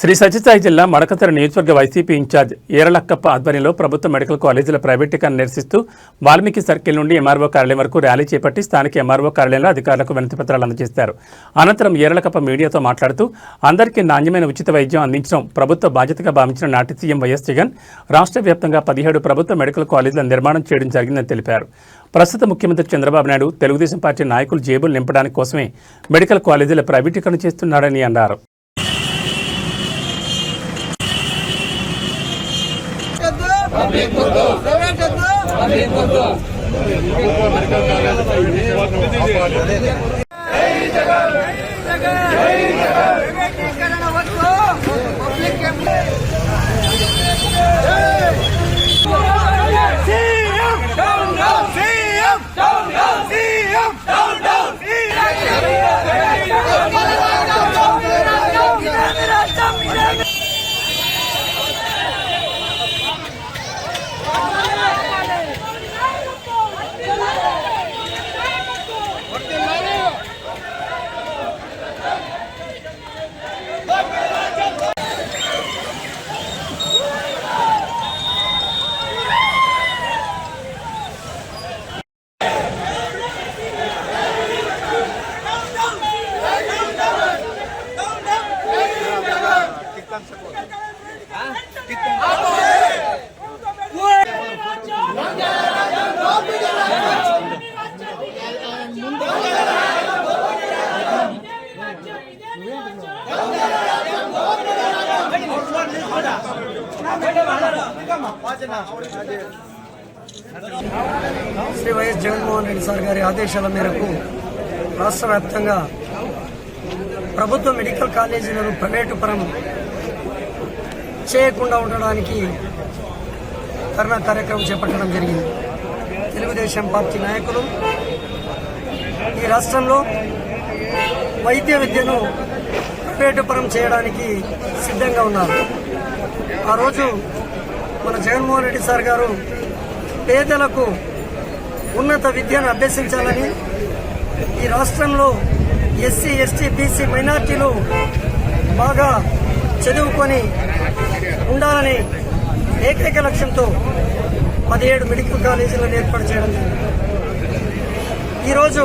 శ్రీ సత్యసాయి జిల్లా మడకతర నియోజకవర్గ YCP incharge ఏరలక్కప్ప ఆధ్వర్యంలో ప్రభుత్వ మెడికల్ కాలేజీల ప్రైవేటీకరణ నిరసిస్తూ వాల్మీకి సర్కిల్ నుండి ఎంఆర్ఓ కార్యాలయం వరకు ర్యాలీ చేపట్టి స్థానిక ఎంఆర్ఓ కార్యాలయంలో అధికారులకు వినతిపత్రాలు అందజేశారు. అనంతరం ఏరలకప్ప మీడియాతో మాట్లాడుతూ అందరికీ నాణ్యమైన ఉచిత వైద్యం అందించడం ప్రభుత్వ బాధ్యతగా భావించిన నాటి సీఎం వైఎస్ జగన్ రాష్ట్ర వ్యాప్తంగా పదిహేడు ప్రభుత్వ మెడికల్ కాలేజీల నిర్మాణం చేయడం జరిగిందని తెలిపారు. ప్రస్తుత ముఖ్యమంత్రి చంద్రబాబు నాయుడు తెలుగుదేశం పార్టీ నాయకులు జేబులు నింపడానికి కోసమే మెడికల్ కాలేజీల ప్రైవేటీకరణ చేస్తున్నారని అన్నారు. జై జగన్. జై జగన్ శ్రీ వైఎస్ జగన్మోహన్ రెడ్డి సార్ గారి ఆదేశాల మేరకు రాష్ట్ర వ్యాప్తంగా ప్రభుత్వ మెడికల్ కాలేజీలను ప్రైవేటు పరం చేయకుండా ఉండడానికి ధర్నా కార్యక్రమం చేపట్టడం జరిగింది. తెలుగుదేశం పార్టీ నాయకులు ఈ రాష్ట్రంలో వైద్య విద్యను ప్రైవేటు పరం చేయడానికి సిద్ధంగా ఉన్నారు. ఆ రోజు మన జగన్మోహన్ రెడ్డి సార్ గారు పేదలకు ఉన్నత విద్యను అభ్యసించాలని ఈ రాష్ట్రంలో ఎస్సీ ఎస్టీ బీసీ మైనార్టీలు బాగా చదువుకొని ఉండాలని ఏకైక లక్ష్యంతో పదిహేడు మెడికల్ కాలేజీలను ఏర్పాటు చేయడం జరిగింది. ఈరోజు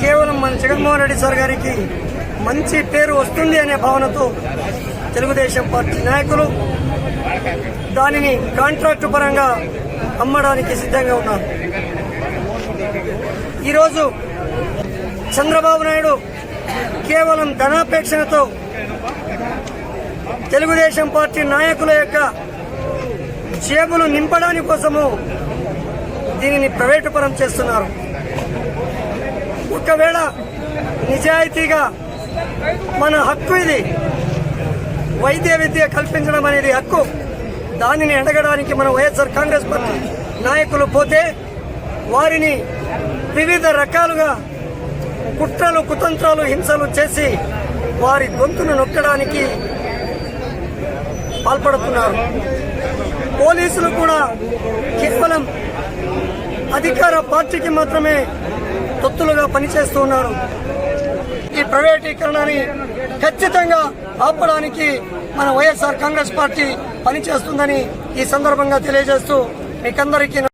కేవలం మన జగన్మోహన్ రెడ్డి సార్ గారికి మంచి పేరు వస్తుంది అనే భావనతో తెలుగుదేశం పార్టీ నాయకులు దానిని కాంట్రాక్టు పరంగా అమ్మడానికి సిద్ధంగా ఉన్నారు ఈరోజు చంద్రబాబు నాయుడు కేవలం ధనాపేక్షణతో తెలుగుదేశం పార్టీ నాయకుల యొక్క జేబులు నింపడానికి కోసము దీనిని ప్రైవేటు పరం చేస్తున్నారు. ఒకవేళ నిజాయితీగా మన హక్కు ఇది వైద్య విద్య కల్పించడం అనేది హక్కు. దానిని అడగడానికి మన వైఎస్ఆర్ కాంగ్రెస్ పార్టీ నాయకులు పోతే వారిని వివిధ రకాలుగా కుట్రలు కుతంత్రాలు హింసలు చేసి వారి గొంతును నొక్కడానికి పాల్పడుతున్నారు. పోలీసులు కూడా కేవలం అధికార పార్టీకి మాత్రమే తొత్తులుగా పనిచేస్తూ ఉన్నారు. ప్రైవేటీకరణని ఖచ్చితంగా ఆపడానికి మన వైఎస్ఆర్ కాంగ్రెస్ పార్టీ పనిచేస్తుందని ఈ సందర్భంగా తెలియజేస్తూ మీకందరికీ